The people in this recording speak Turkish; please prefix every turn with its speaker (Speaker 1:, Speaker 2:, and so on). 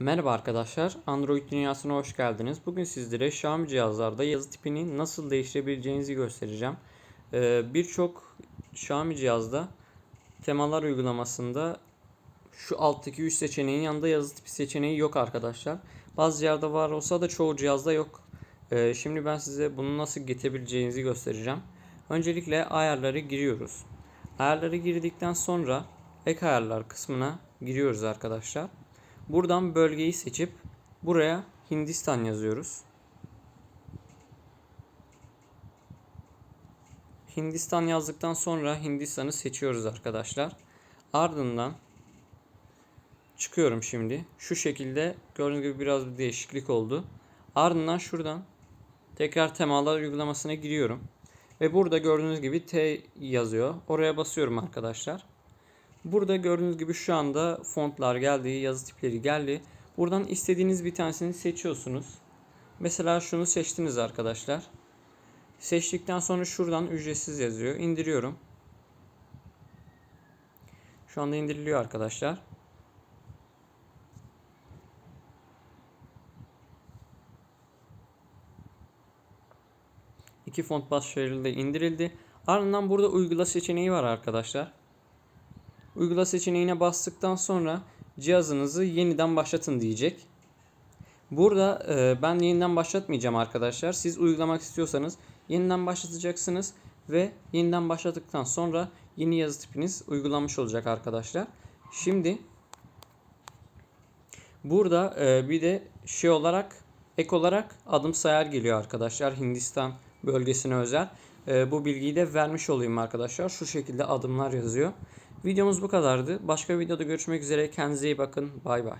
Speaker 1: Merhaba arkadaşlar, Android dünyasına hoş geldiniz. Bugün sizlere Xiaomi cihazlarda yazı tipini nasıl değiştirebileceğinizi göstereceğim. Ee, Birçok Xiaomi cihazda temalar uygulamasında şu alttaki 3 seçeneğin yanında yazı tipi seçeneği yok arkadaşlar. Bazı cihazda var olsa da çoğu cihazda yok. Ee, Şimdi ben size bunu nasıl getirebileceğinizi göstereceğim. Öncelikle ayarları giriyoruz. Ayarları girdikten sonra ek ayarlar kısmına giriyoruz arkadaşlar. Buradan bölgeyi seçip buraya Hindistan yazıyoruz. Hindistan yazdıktan sonra Hindistan'ı seçiyoruz arkadaşlar. Ardından çıkıyorum şimdi. Şu şekilde gördüğünüz gibi biraz bir değişiklik oldu. Ardından şuradan tekrar temalar uygulamasına giriyorum. Ve burada gördüğünüz gibi T yazıyor. Oraya basıyorum arkadaşlar. Burada gördüğünüz gibi şu anda fontlar geldi, yazı tipleri geldi. Buradan istediğiniz bir tanesini seçiyorsunuz. Mesela şunu seçtiniz arkadaşlar. Seçtikten sonra şuradan ücretsiz yazıyor. İndiriyorum. Şu anda indiriliyor arkadaşlar. İki font başarılı indirildi. Ardından burada uygula seçeneği var arkadaşlar. Uygula seçeneğine bastıktan sonra cihazınızı yeniden başlatın diyecek. Burada e, ben yeniden başlatmayacağım arkadaşlar. Siz uygulamak istiyorsanız yeniden başlatacaksınız ve yeniden başladıktan sonra yeni yazı tipiniz uygulanmış olacak arkadaşlar. Şimdi burada e, bir de şey olarak ek olarak adım sayar geliyor arkadaşlar Hindistan bölgesine özel. E, bu bilgiyi de vermiş olayım arkadaşlar. Şu şekilde adımlar yazıyor. Videomuz bu kadardı. Başka videoda görüşmek üzere. Kendinize iyi bakın. Bay bay.